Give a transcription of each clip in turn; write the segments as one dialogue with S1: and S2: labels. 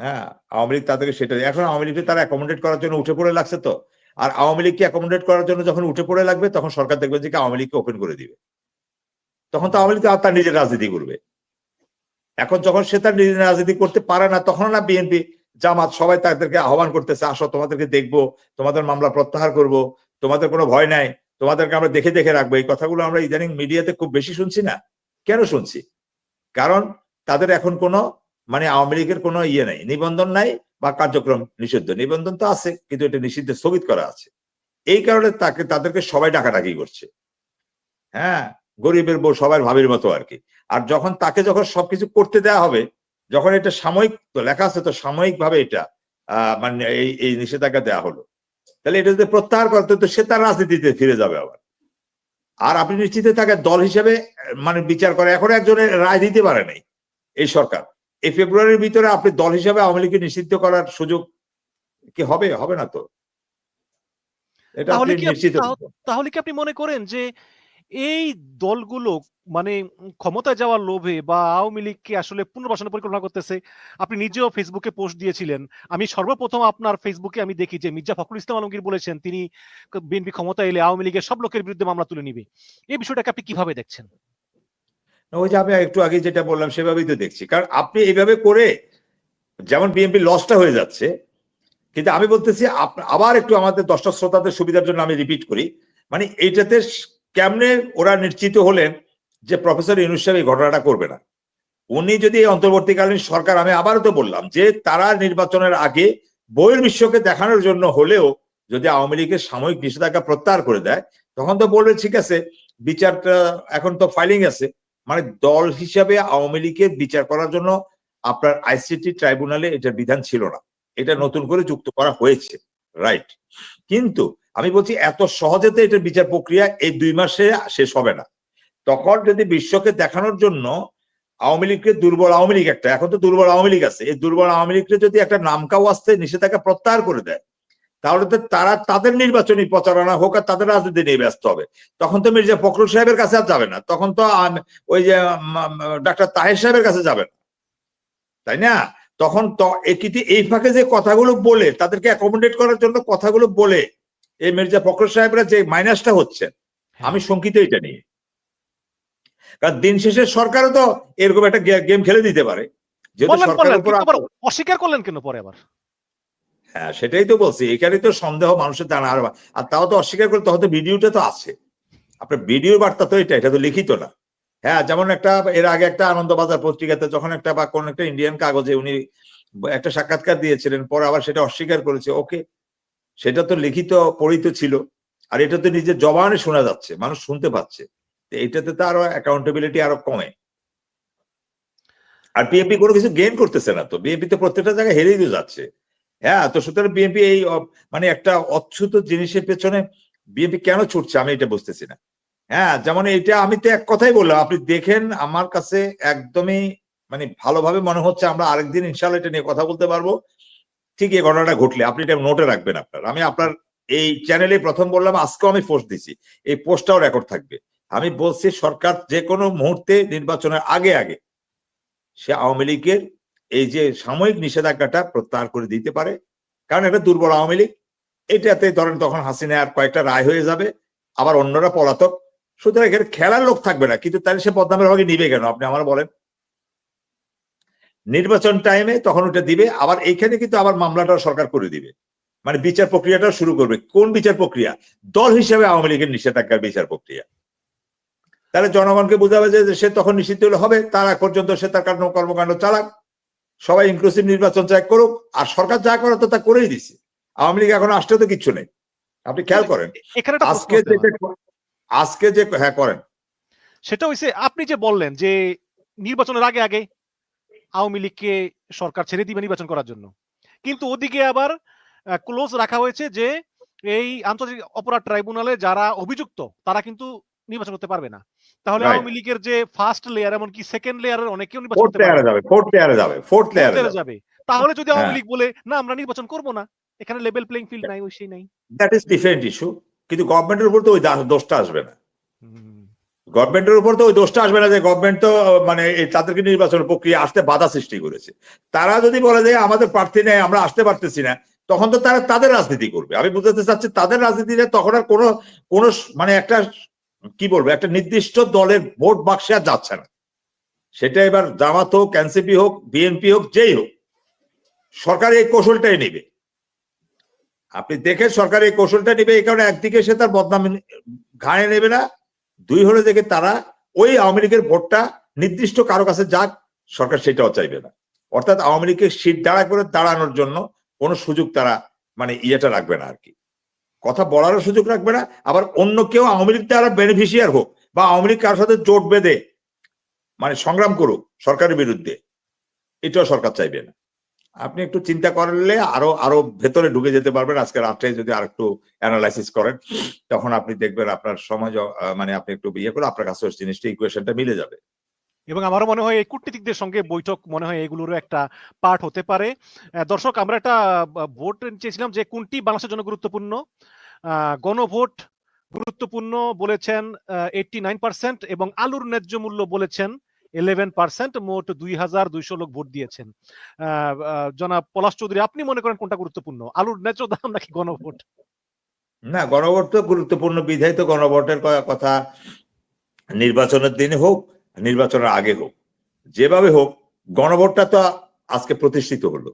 S1: হ্যাঁ আওয়ামী লীগ তাদেরকে সেটা এখন আওয়ামী লীগকে তারা অ্যাকোমোডেট করার জন্য উঠে পড়ে লাগছে তো। আর আওয়ামী লীগকে অ্যাকোমোডেট করার জন্য যখন উঠে পড়ে লাগবে, তখন সরকার দেখবে যে আওয়ামী লীগকে ওপেন করে দিবে। তখন তো আওয়ামী লীগ আর তার নিজের রাজনীতি করবে। এখন যখন সে তার নিজের রাজনীতি করতে পারে না তখন না বিএনপি, জামাত সবাই তাদেরকে আহ্বান করতেছে, আসো তোমাদেরকে দেখব, তোমাদের মামলা প্রত্যাহার করব, তোমাদের কোনো ভয় নাই, তোমাদেরকে আমরা দেখে দেখে রাখব। এই কথাগুলো আমরা ইদানিং মিডিয়াতে খুব বেশি শুনছি না। কেন শুনছি? কারণ তাদের এখন কোনো মানে আওয়ামী লীগের কোনো ইয়ে নাই, নিবন্ধন নাই বা কার্যক্রম নিষিদ্ধ। নিবন্ধন তো আছে, কিন্তু এটা নিষিদ্ধ স্থগিত করা আছে। এই কারণে তাকে, তাদেরকে সবাই ডাকাডাকি করছে। হ্যাঁ গরিবের বউ সবার ভাবির মতো আর কি। আর যখন তাকে যখন সবকিছু করতে দেওয়া হবে, যখন এটা সাময়িক, তো লেখা আছে তো সাময়িক ভাবে এটা মানে এই এই নিষেধাজ্ঞা দেওয়া হলো। তাহলে এটা যদি প্রত্যাহার করতে তো সে তার রাজনীতিতে ফিরে যাবে আবার। আর আপনি নিশ্চিত তাকে দল হিসেবে মানে বিচার করে, এখন একজনের রায় দিতে পারে নাই এই সরকার। এই ফেব্রুয়ারির ভিতরে আপনি দল হিসেবে আওয়ামী লীগকে নিষিদ্ধ করার সুযোগ কি হবে? হবে না তো?
S2: তাহলে কি আপনি- মনে করেন যে এই দলগুলো মানে ক্ষমতায় যাওয়ার লোভে বা আওয়ামী লীগকে আসলে পুনর্বাসনের পরিকল্পনা করতেছে আপনি নিজেও ফেসবুকে পোস্ট দিয়েছিলেন। আমি সর্বপ্রথম আপনার ফেসবুকে আমি দেখি যে মির্জা ফখরুল ইসলাম আলমগীর বলেছেন তিনি বিএনপি ক্ষমতা এলে আওয়ামী লীগের সব লোকের বিরুদ্ধে মামলা তুলে নিবে। এই বিষয়টাকে আপনি কীভাবে দেখছেন?
S1: ওই যে আমি একটু আগে যেটা বললাম, সেভাবেই তো দেখছি। কারণ আপনি এইভাবে করে যেমন বিএনপি লসটা হয়ে যাচ্ছে, কিন্তু আমি বলতেছি আবার একটু আমাদের দর্শক শ্রোতাদের সুবিধার জন্য আমি রিপিট করি। মানে এইটাতে কেমনে ওরা নিশ্চিত হলেন যে প্রফেসর ইউনুস সাহেব এই ঘটনাটা করবে না? উনি যদি এই অন্তর্বর্তীকালীন সরকার, আমি আবারও তো বললাম যে তারা নির্বাচনের আগে বইয়ের বিশ্বকে দেখানোর জন্য হলেও যদি আওয়ামী লীগের সাময়িক নিষেধাজ্ঞা প্রত্যাহার করে দেয়, তখন তো বলবে, ঠিক আছে, বিচারটা এখন তো ফাইলিং আছে। মানে দল হিসাবে আওয়ামী লীগের বিচার করার জন্য আপনার আইসিটি ট্রাইব্যুনালে এটার বিধান ছিল না। এটা নতুন করে যুক্ত করা হয়েছে। রাইট কিন্তু আমি বলছি এত সহজে তো এটার বিচার প্রক্রিয়া এই দুই মাসে শেষ হবে না। তখন যদি বিশ্বকে দেখানোর জন্য আওয়ামী লীগকে দুর্বল আওয়ামী লীগ একটা, এখন তো দুর্বল আওয়ামী লীগ আছে। এই দুর্বল আওয়ামী লীগকে যদি একটা নামকাও আসতে নিষেধাজ্ঞা প্রত্যাহার করে দেয় তাহলে তো তারা তাদের নির্বাচনী প্রচারণা হোক আর তাদের রাজনীতি নিয়ে ব্যস্ত হবে। তখন তো মির্জা ফখরুল সাহেবের কাছে আর যাবে না। তখন তো ওই যে ডাক্তার তাহের সাহেবের কাছে যাবে না। তাই না? তখন তো এই ফাঁকে যে কথাগুলো বলে তাদেরকে অ্যাকোমোডেট করার জন্য কথাগুলো বলে এই মির্জা ফখরুল সাহেবরা যে মাইনাসটা হচ্ছে আমি শঙ্কিত এটা নিয়ে। কারণ দিন শেষে সরকারও তো এরকম একটা গেম খেলে দিতে পারে।
S2: অস্বীকার করলেন কেন পরে আবার?
S1: হ্যাঁ সেটাই তো বলছি। এখানে তো সন্দেহ মানুষের জানা আর আর তাও তো অস্বীকার করে তখন তো ভিডিওটা তো আছে। আপনার ভিডিও বার্তা তো এটা এটা তো লিখিত না। হ্যাঁ যেমন একটা, এর আগে একটা আনন্দবাজার পত্রিকাতে যখন একটা বা কোন একটা ইন্ডিয়ান কাগজে উনি একটা সাক্ষাৎকার দিয়েছিলেন, পরে আবার সেটা অস্বীকার করেছে, ওকে। সেটা তো লিখিত, পড়িত ছিল। আর এটা তো নিজের জবানে শোনা যাচ্ছে, মানুষ শুনতে পাচ্ছে। তো এটাতে তো আরও অ্যাকাউন্টেবিলিটি আরও কমে। আর বিএনপি কোনো কিছু গেইন করতেছে না তো। বিএনপি তো প্রত্যেকটা জায়গায় হেরেই যাচ্ছে। হ্যাঁ তো সুতরাং বিএনপি এই মানে একটা অচ্ছুত জিনিসের পেছনে বিএনপি কেন ছুটছে আমি এটা বুঝতেছি না। হ্যাঁ যেমন এটা আমি তো এক কথাই বললাম, আপনি দেখেন আমার কাছে একদমই মানে ভালোভাবে মনে হচ্ছে আমরা আরেকদিন ইনশাল্লাহ এটা নিয়ে কথা বলতে পারব। ঠিক এই ঘটনাটা ঘটলে, আপনি এটা নোটে রাখবেন আপনার। আমি আপনার এই চ্যানেলে প্রথম বললাম, আজকেও আমি পোস্ট দিছি। এই পোস্টটাও রেকর্ড থাকবে। আমি বলছি সরকার যে কোনো মুহূর্তে নির্বাচনের আগে আগে সে আওয়ামী লীগের এই যে সাময়িক নিষেধাজ্ঞাটা প্রত্যাহার করে দিতে পারে, কারণ এটা দুর্বল আওয়ামী লীগ। এটাতে ধরেন তখন হাসিনা আর কয়েকটা রায় হয়ে যাবে, আবার অন্যরা পলাতক। সুতরাং এখানে খেলার লোক থাকবে না, কিন্তু তাহলে সে পদ্মামের ভাগে নিবে কেন? আপনি আমার বলেন। নির্বাচন টাইমে তখন ওটা দিবে, আবার এইখানে কিন্তু আবার মামলাটাও সরকার করে দিবে। মানে বিচার প্রক্রিয়াটাও শুরু করবে। কোন বিচার প্রক্রিয়া? দল হিসেবে আওয়ামী লীগের নিষেধাজ্ঞার বিচার প্রক্রিয়া। তাহলে জনগণকে বোঝাবে যে সে তখন নিষিদ্ধ হলে হবে, তারা পর্যন্ত সে তার কর্মকাণ্ড চালাক। সবাই ইনক্লুসিভ নির্বাচন চাই করুক আর সরকার যা করে তো তা করেই দিছে। আওয়ামী লীগ এখন আসতে তো কিচ্ছু নেই। আপনি খেয়াল করেন আজকে। যেটা আজকে যে হ্যাঁ করেন।
S2: সেটা হইছে আপনি যে বললেন যে নির্বাচনের আগে আগে আওয়ামী লীগকে সরকার ছেড়ে দিবে নির্বাচন করার জন্য। কিন্তু ওদিকে আবার ক্লোজ রাখা হয়েছে যে এই আন্তর্জাতিক অপরাধ ট্রাইব্যুনালে যারা অভিযুক্ত তারা কিন্তু নির্বাচন করতে পারবে না। তাহলে আওয়ামী লীগের যে ফার্স্ট লেয়ার এমনকি সেকেন্ড লেয়ারের অনেকেও নির্বাচন করতে পারবে
S1: যাবে ফোর্থ লেয়ারে যাবে ফোর্থ লেয়ারে যাবে।
S2: তাহলে যদি আওয়ামী
S1: হ্যাঁ।
S2: লীগ বলে না আমরা নির্বাচন করব না এখানে লেভেল প্লেইং ফিল্ড নাই ওই সেই নাই।
S1: দ্যাট ইজ ডিফারেন্ট ইস্যু কিন্তু গভর্নমেন্টের উপর তো ওই দোষটা আসবে না। গভর্নমেন্টের উপর তো ওই দোষটা আসবে না যে গভর্নমেন্ট তো মানে এই তাদেরকে নির্বাচন প্রক্রিয়া আসতে বাধা সৃষ্টি করেছে। তারা যদি বলে যে আমাদের প্রার্থী নেই আমরা আসতে পারতেছি না তখন তো তারা তাদের রাজনীতি করবে। আমি বুঝাতে চাচ্ছি তাদের রাজনীতিতে তখন আর কোনো কোনো মানে একটা কি বলব, একটা নির্দিষ্ট দলের ভোট বাক্সে আর যাচ্ছে না। সেটা এবার জামাত হোক, এনসিপি হোক, বিএনপি হোক, যেই হোক, সরকার এই কৌশলটাই নেবে। আপনি দেখেন, সরকার এই কৌশলটা নেবে, এই কারণে একদিকে সে তার বদনাম ঘাড়ে নেবে না, দুই হলে দেখে তারা ওই আওয়ামী লীগের ভোটটা নির্দিষ্ট কারও কাছে যাক, সরকার সেটাও চাইবে না। অর্থাৎ আওয়ামী লীগকে সিট দাঁড়া করে দাঁড়ানোর জন্য কোনো সুযোগ তারা মানে ইয়েটা রাখবে না আর কি। কথা বলারও সুযোগ রাখবে না, আবার অন্য কেউ আওয়ামী লীগ দ্বারা বেনিফিশিয়ার হোক বা আওয়ামী লীগ কারোর সাথে জোট বেঁধে মানে সংগ্রাম করুক সরকারের বিরুদ্ধে, এটাও সরকার চাইবে না। আপনি একটু চিন্তা করলে আরও আরও ভেতরে ঢুকে যেতে পারবেন। আজকে রাত্রে যদি আর একটু অ্যানালাইসিস করেন, তখন আপনি দেখবেন আপনার সমাজ মানে আপনি একটু ইয়ে করে আপনার কাছে জিনিসটা ইকুয়েশনটা মিলে যাবে।
S2: এবং আমারও মনে হয় এই কূটনীতিকদের সঙ্গে বৈঠক মনে হয় এগুলোরও একটা পার্ট হতে পারে। দর্শক, আমরা একটা ভোট চেয়েছিলাম যে কোনটি বাংলাদেশের জন্য গুরুত্বপূর্ণ? গণভোট গুরুত্বপূর্ণ বলেছেন এইটটি নাইন পার্সেন্ট এবং আলুর ন্যায্য মূল্য বলেছেন ইলেভেন পার্সেন্ট মোট দুই হাজার দুইশো লোক ভোট দিয়েছেন। জনাব পলাশ চৌধুরী, আপনি মনে করেন কোনটা গুরুত্বপূর্ণ? আলুর ন্যায্য দাম নাকি গণভোট?
S1: না, গণভোট তো গুরুত্বপূর্ণ বিধায় তো গণভোটের কথা নির্বাচনের দিনে হোক নির্বাচনের আগে হোক যেভাবে হোক গণভোটটা তো আজকে প্রতিষ্ঠিত হলো।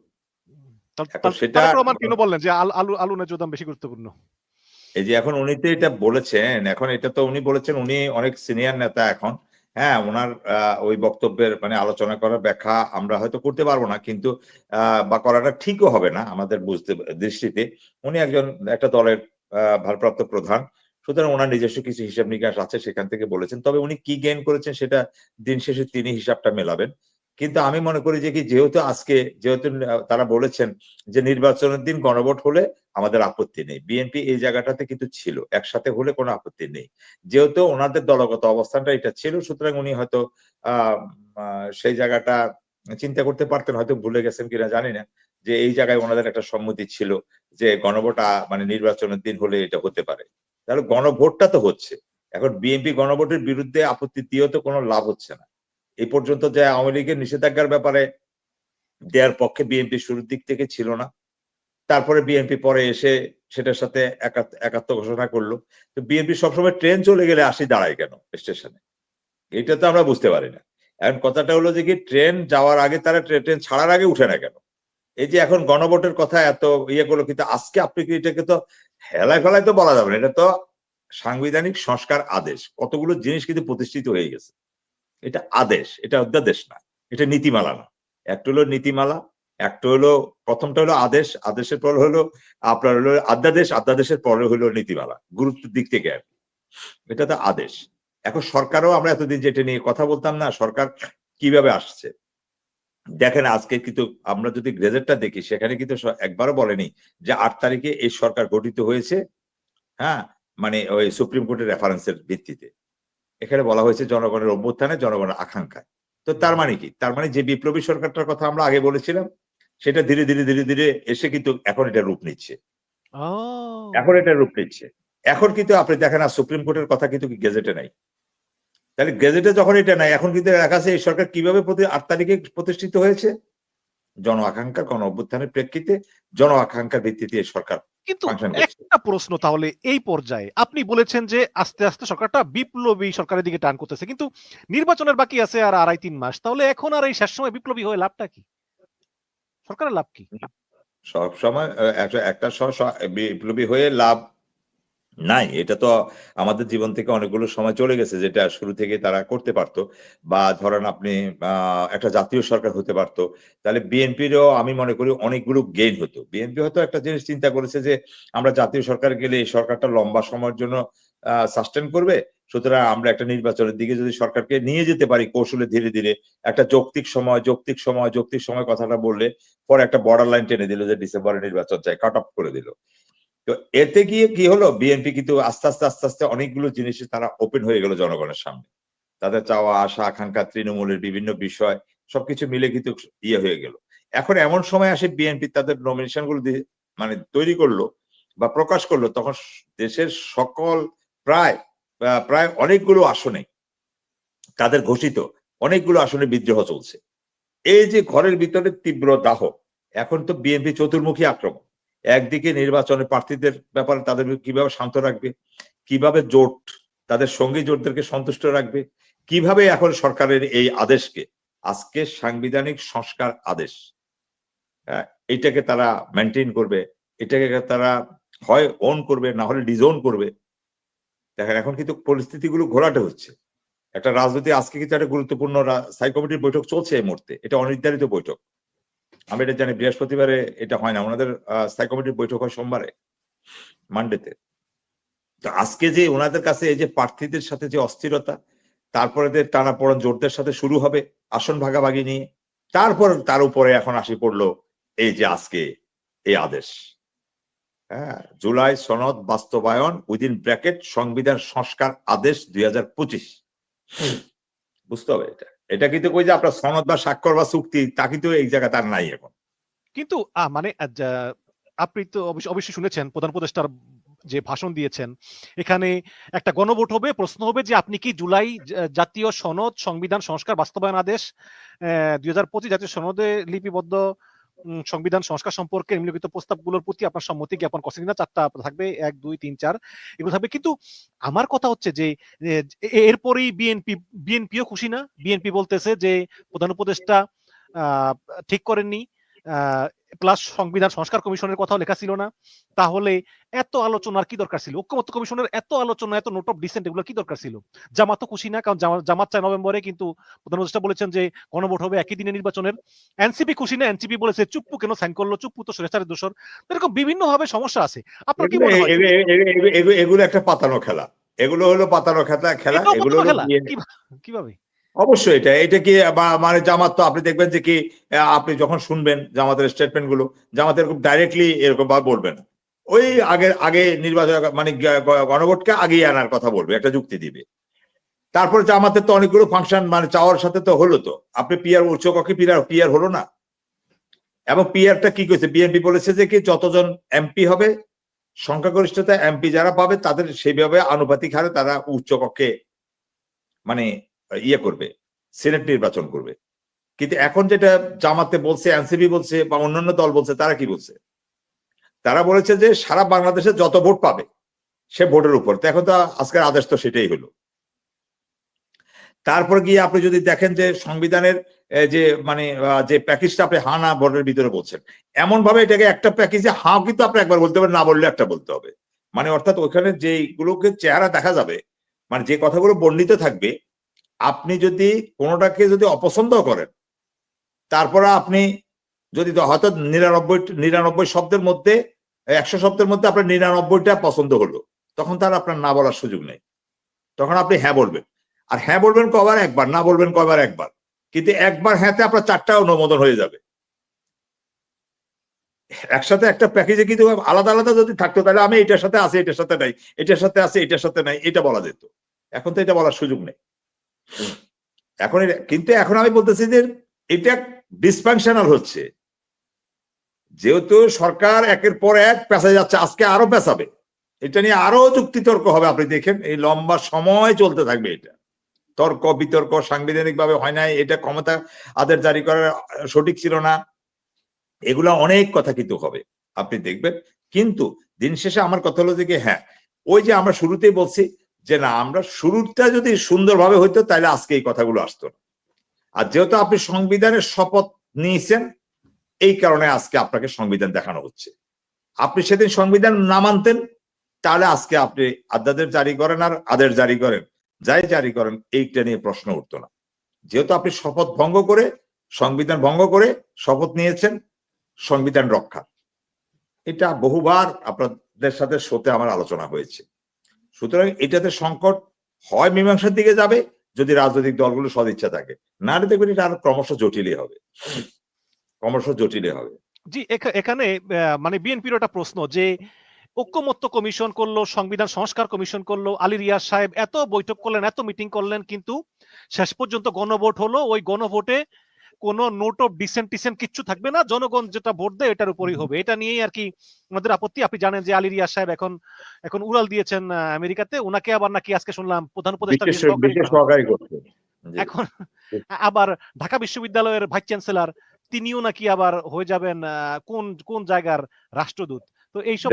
S2: তাহলে-
S1: এখন
S2: তাহলে
S1: সেটা-
S2: তারেক রহমান কেন বললেন যে আলু আলু ন্যায্য দাম বেশি গুরুত্বপূর্ণ?
S1: এই যে এখন উনি তো এটা বলেছেন এখন এটা তো উনি বলেছেন উনি অনেক সিনিয়র নেতা এখন। হ্যাঁ ওনার আহ, ওই বক্তব্যের মানে আলোচনা করার ব্যাখ্যা আমরা হয়তো করতে পারব না কিন্তু আহ, বা করাটা ঠিকও হবে না আমাদের বুঝতে দৃষ্টিতে। উনি একজন একটা দলের আহ, ভারপ্রাপ্ত প্রধান সুতরাং ওনার নিজস্ব কিছু হিসাব নিকাশ আছে, সেখান থেকে বলেছেন। তবে উনি কি গেইন করেছেন সেটা দিন শেষে তিনি হিসাবটা মেলাবেন। কিন্তু আমি মনে করি যে কি, যেহেতু আজকে, যেহেতু তারা বলেছেন যে নির্বাচনের দিন গণভোট হলে আমাদের আপত্তি নেই। বিএনপি এই জায়গাটাতে কিন্তু ছিল, একসাথে হলে কোনো আপত্তি নেই। যেহেতু ওনাদের দলগত অবস্থানটা এটা ছিল, সুতরাং উনি হয়তো সেই জায়গাটা চিন্তা করতে পারতেন, হয়তো ভুলে গেছেন কিনা জানি না, যে এই জায়গায় ওনাদের একটা সম্মতি ছিল যে গণভোট মানে নির্বাচনের দিন হলে এটা হতে পারে। তাহলে গণভোটটা তো হচ্ছে। এখন বিএনপি গণভোটের বিরুদ্ধে আপত্তি দিয়েও তো কোনো লাভ হচ্ছে না। এই পর্যন্ত যে আওয়ামী লীগের নিষেধাজ্ঞার ব্যাপারে দেওয়ার পক্ষে বিএনপি শুরুর দিক থেকে ছিল না। তারপরে বিএনপি পরে এসে সেটার সাথে একাত্ম ঘোষণা করল। তো বিএনপি সবসময় ট্রেন চলে গেলে আসি দাঁড়ায় কেন স্টেশনে? এটা তো আমরা বুঝতে পারি না। এখন কথাটা হলো যে কি ট্রেন যাওয়ার আগে তারা ট্রেন ছাড়ার আগে উঠে না কেন? এই যে এখন গণভোটের কথা এত ইয়ে করল, কিন্তু আজকে আপনি কি এটাকে তো হেলায় ফেলায় তো বলা যাবে না। এটা তো সাংবিধানিক সংস্কার আদেশ। কতগুলো জিনিস কিন্তু প্রতিষ্ঠিত হয়ে গেছে। এটা আদেশ, এটা অধ্যাদেশ না, এটা নীতিমালা না। একটা হলো নীতিমালা, একটা হলো, প্রথমটা হলো আদেশ, আদেশের পর হলো, আপনার হলো আধ্যাদেশ, আধ্যাদেশের পরে হলো নীতিমালা, গুরুত্বের দিক থেকে আর। এটা তো আদেশ। এখন সরকারও আমরা এতদিন যেটা নিয়ে কথা বলতাম না, সরকার কীভাবে আসছে? দেখেন আজকে কিন্তু আমরা যদি গ্রেজেটটা দেখি সেখানে কিন্তু একবারও বলেনি যে আট তারিখে এই সরকার গঠিত হয়েছে হ্যাঁ? মানে ওই সুপ্রিম কোর্টের রেফারেন্সের ভিত্তিতে। এখানে বলা হয়েছে জনগণের অভ্যুত্থানে জনগণের আকাঙ্ক্ষায়। তো তার মানে কি? তার মানে যে বিপ্লবী সরকারটার কথা আমরা আগে বলেছিলাম সেটা ধীরে ধীরে ধীরে ধীরে এসে কিন্তু এখন এটা রূপ নিচ্ছে। এখন এটা রূপ নিচ্ছে। এখন কিন্তু আপনি দেখেন আর সুপ্রিম কোর্টের কথা কিন্তু গেজেটে নাই? তাহলে গেজেটে যখন এটা নাই এখন কিন্তু দেখা যাচ্ছে এই সরকার কীভাবে প্রতি আট তারিখে প্রতিষ্ঠিত হয়েছে? জন আকাঙ্ক্ষার গণ অভ্যুত্থানের প্রেক্ষিতে জন আকাঙ্ক্ষার ভিত্তিতে এই সরকার
S2: কিন্তু একটা প্রশ্ন তাহলে এই পর্যায়ে। আপনি বলেছেন যে আস্তে আস্তে সরকারটা বিপ্লবী সরকারের দিকে টান করতেছে কিন্তু নির্বাচনের বাকি আছে আর আড়াই তিন মাস। তাহলে এখন আর এই শেষ সময় বিপ্লবী হয়ে লাভটা কি? সরকারের লাভ কি?
S1: সব সময় একটা বিপ্লবী হয়ে লাভ নাই। এটা তো আমাদের জীবন থেকে অনেকগুলো সময় চলে গেছে যেটা শুরু থেকে তারা করতে পারতো। বা ধরেন আপনি একটা জাতীয় সরকার হতে পারতো। তাহলে বিএনপিরও আমি মনে করি অনেকগুলো গেইন হতো। বিএনপি হয়তো একটা জিনিস চিন্তা করেছে যে, আমরা জাতীয় সরকার গেলে এই সরকারটা লম্বা সময়ের জন্য সাস্টেন করবে। সুতরাং আমরা একটা নির্বাচনের দিকে যদি সরকারকে নিয়ে যেতে পারি কৌশলে ধীরে ধীরে, একটা যৌক্তিক সময় যৌক্তিক সময় যৌক্তিক সময় কথাটা বললে, পরে একটা বর্ডার লাইন টেনে দিল যে ডিসেম্বরে নির্বাচন চাই কাট অফ করে দিল। তো এতে গিয়ে কি হলো? বিএনপি কিন্তু আস্তে আস্তে আস্তে আস্তে অনেকগুলো জিনিসে তারা ওপেন হয়ে গেল জনগণের সামনে। তাদের চাওয়া, আশা, আকাঙ্ক্ষা, তৃণমূলের বিভিন্ন বিষয় সবকিছু মিলে কিন্তু ইয়ে হয়ে গেল। এখন এমন সময় আসে বিএনপি তাদের নমিনেশনগুলো মানে তৈরি করল বা প্রকাশ করল, তখন দেশের সকল প্রায় প্রায় অনেকগুলো আসনে তাদের ঘোষিত অনেকগুলো আসনে বিদ্রোহ চলছে। এই যে ঘরের ভিতরে তীব্র দাহ, এখন তো বিএনপি চতুর্মুখী আক্রমণ। একদিকে নির্বাচনে প্রার্থীদের ব্যাপারে তাদের কীভাবে শান্ত রাখবে কীভাবে জোট তাদের সঙ্গী জোটদেরকে সন্তুষ্ট রাখবে কীভাবে এখন সরকারের এই আদেশকে আজকে সাংবিধানিক সংস্কার আদেশ হ্যাঁ, এইটাকে তারা মেনটেন করবে এটাকে তারা হয় অন করবে না হলে ডিজোন করবে। দেখেন এখন কিন্তু পরিস্থিতিগুলো ঘোরাটে হচ্ছে। একটা রাজনীতি আজকে কিন্তু একটা গুরুত্বপূর্ণ স্থায়ী কমিটির বৈঠক চলছে এই মুহূর্তে এটা অনির্ধারিত বৈঠক। আমি এটা জানি বৃহস্পতিবারে এটা হয় না। ওনাদের স্থায়ী কমিটির বৈঠক হয় সোমবারে মানডেতে। তো আজকে যে ওনাদের কাছে এই যে প্রার্থীদের সাথে যে অস্থিরতা তারপরে যে টানাপোড়েন জোরদের সাথে শুরু হবে আসন ভাগাভাগি নিয়ে তারপর তার উপরে এখন আসি পড়ল এই যে আজকে এই আদেশ। হ্যাঁ জুলাই সনদ বাস্তবায়ন উইদিন ব্র্যাকেট সংবিধান সংস্কার আদেশ দুই হাজার পঁচিশ। বুঝতে হবে এটা। এটা কিন্তু কই যে আপনার সনদ বা স্বাক্ষর বা চুক্তি, তা কিন্তু এই জায়গা তার নাই এখন।
S2: কিন্তু মানে আপনি তো অবশ্যই শুনেছেন, প্রধান উপদেষ্টার যে ভাষণ দিয়েছেন, এখানে একটা গণভোট হবে, প্রশ্ন হবে যে আপনি কি জুলাই জাতীয় সনদ সংবিধান সংস্কার বাস্তবায়ন আদেশ দুই হাজার পঁচিশ জাতীয় সনদে লিপিবদ্ধ সংবিধান সংস্কার সম্পর্কে নিম্নলিখিত প্রস্তাবগুলোর প্রতি আপনার সম্মতি জ্ঞাপন করছেন কিনা চারটা থাকবে, এক, দুই, তিন, চার, এগুলো থাকবে। কিন্তু আমার কথা হচ্ছে যে এরপরেই বিএনপি, বিএনপিও খুশি না। বিএনপি বলতেছে যে, প্রধান উপদেষ্টা ঠিক করেননি। প্লাস সংবিধান সংস্কার কমিশনের কথাও লেখা ছিল না। তাহলে এত আলোচনার কি দরকার ছিল? ঐক্যমত্য কমিশনের এত আলোচনা এত নোট অফ ডিসেন্ট এগুলো কি দরকার ছিল? জামাত তো খুশি না কারণ জামাত চায় নভেম্বরে কিন্তু প্রধান উপদেষ্টা বলেছেন যে গণভোট হবে একই দিনে নির্বাচনের। এনসিপি খুশি না এনসিপি বলেছে চুপ্পু কেন সাইন করল চুপ্পু তো স্বেচ্ছাচারের দোষর। এরকম বিভিন্ন ভাবে সমস্যা আছে। আপনার কি মনে হয়?
S1: এগুলো- একটা পাতানো খেলা। এগুলো হলো পাতানো খেলা খেলা এগুলো
S2: খেলা? কীভাবে?
S1: অবশ্যই এটা এটা কি, বা- মানে জামাত তো আপনি দেখবেন যে কি আপনি যখন শুনবেন জামাতের স্টেটমেন্টগুলো জামাত এরকম ডাইরেক্টলি এরকম ভাবে বলবেন। ওই আগে আগে নির্বাচন মানে গণভোটকে আগিয়ে আনার কথা বলবে, একটা যুক্তি দিবে। তারপর জামাতের তো অনেকগুলো ফাংশন মানে চাওয়ার সাথে তো হলো তো। আপনি পিয়ার উচ্চ কক্ষে পিয়ার পিয়ার হলো না। এবং পিয়ারটা কি করেছে? বিএনপি বলেছে যে কি, যতজন এমপি হবে, সংখ্যাগরিষ্ঠতা এমপি যারা পাবে, তাদের সেইভাবে আনুপাতিক হারে তারা উচ্চ কক্ষে মানে ইয়ে করবে সিনেট নির্বাচন করবে। কিন্তু এখন যেটা জামাতে বলছে, এনসিপি বলছে বা অন্যান্য দল বলছে, তারা কি বলছে? তারা বলেছে যে সারা বাংলাদেশে যত ভোট পাবে, সে ভোটের উপর। তো এখন তো আজকের আদেশ তো সেটাই হলো। তারপর গিয়ে আপনি যদি দেখেন যে সংবিধানের যে মানে যে প্যাকেজটা আপনি হা না ভোটের ভিতরে বলছেন এমন ভাবে এটাকে একটা প্যাকেজে হাও কিন্তু আপনি একবার বলতে পারেন, না বললে একটা বলতে হবে। মানে অর্থাৎ ওখানে যেগুলোকে চেহারা দেখা যাবে মানে যে কথাগুলো বর্ণিত থাকবে আপনি যদি কোনোটাকে যদি অপছন্দ করেন, তারপরে আপনি যদি হয়তো নিরানব্বই নিরানব্বই শব্দের মধ্যে, একশো শব্দের মধ্যে আপনার নিরানব্বইটা পছন্দ হলো, তখন তার আপনার না বলার সুযোগ নেই। তখন আপনি হ্যাঁ বলবেন। আর হ্যাঁ বলবেন কবার একবার, না বলবেন কবার একবার। কিন্তু একবার হ্যাঁতে আপনার চারটা অনুমোদন হয়ে যাবে। একসাথে একটা প্যাকেজে কিন্তু আলাদা আলাদা যদি থাকতো, তাহলে আমি এটার সাথে আছি, এটার সাথে নাই, এটার সাথে আছে, এটার সাথে নাই, এটা বলা যেত। এখন তো এটা বলার সুযোগ নেই। এখন কিন্তু এখন আমি বলতেছি যে এটা ডিসফাংশনাল হচ্ছে। যেহেতু সরকার একের পর এক পেঁচা যাচ্ছে, আজকে আরও পেঁচাবে। এটা নিয়ে আরও যুক্তিতর্ক হবে, আপনি দেখেন, এই লম্বা সময় চলতে থাকবে এটা। তর্ক, বিতর্ক সাংবিধানিক ভাবে হয় নাই, এটা ক্ষমতা আদের জারি করার সঠিক ছিল না। এগুলা অনেক কথা কিন্তু হবে, আপনি দেখবেন। কিন্তু দিন শেষে আমার কথা হলো যে হ্যাঁ ওই যে আমরা শুরুতেই বলছি যে না, আমরা শুরুটা যদি সুন্দরভাবে হইতো, তাহলে আজকে এই কথাগুলো আসতো না। আর যেহেতু আপনি সংবিধানের শপথ নিয়েছেন, এই কারণে আজকে আপনাকে সংবিধান দেখানো হচ্ছে। আপনি সেদিন সংবিধান না মানতেন, তাহলে আজকে আপনি আদাদের জারি করেন আর আদের জারি করেন, যাই জারি করেন, এইটা নিয়ে প্রশ্ন উঠতো না। যেহেতু আপনি শপথ ভঙ্গ করে, সংবিধান ভঙ্গ করে শপথ নিয়েছেন, সংবিধান রক্ষা। এটা বহুবার আপনাদের সাথে শোতে আমার আলোচনা হয়েছে। সুতরাং এটাতে সংকট হয়, মীমাংসার দিকে যাবে, যদি রাজনৈতিক দলগুলো সদিচ্ছা থাকে। না দেখবেন এটা আরও ক্রমশ জটিলই হবে। ক্রমশ জটিলই হবে।
S2: জি, এখা- এখানে মানে বিএনপির একটা প্রশ্ন যে, ঐক্যমত্য কমিশন করল, সংবিধান সংস্কার কমিশন করল, আলী রিয়াজ সাহেব এত বৈঠক করলেন, এত মিটিং করলেন, কিন্তু শেষ পর্যন্ত গণভোট হলো, ওই গণভোটে কোন নোট অফ ডিসেন্ট টিসেন্ট কিচ্ছু থাকবে না। জনগণ যেটা ভোট দেয় এটার উপরই হবে। এটা নিয়েই আর কি আমাদের আপত্তি। আপনি জানেন যে আলী রিয়াজ সাহেব এখন এখন উড়াল দিয়েছেন আমেরিকাতে। ওনাকে আবার নাকি আজকে শুনলাম প্রধান উপদেষ্টা। এখন আবার ঢাকা বিশ্ববিদ্যালয়ের ভাইস চ্যান্সেলর তিনিও নাকি আবার হয়ে যাবেন আহ, কোন কোন জায়গার রাষ্ট্রদূত? তো এইসব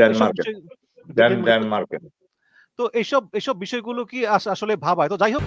S2: তো এইসব এইসব বিষয়গুলো কি আস- আসলে ভাবায় তো যাই হোক।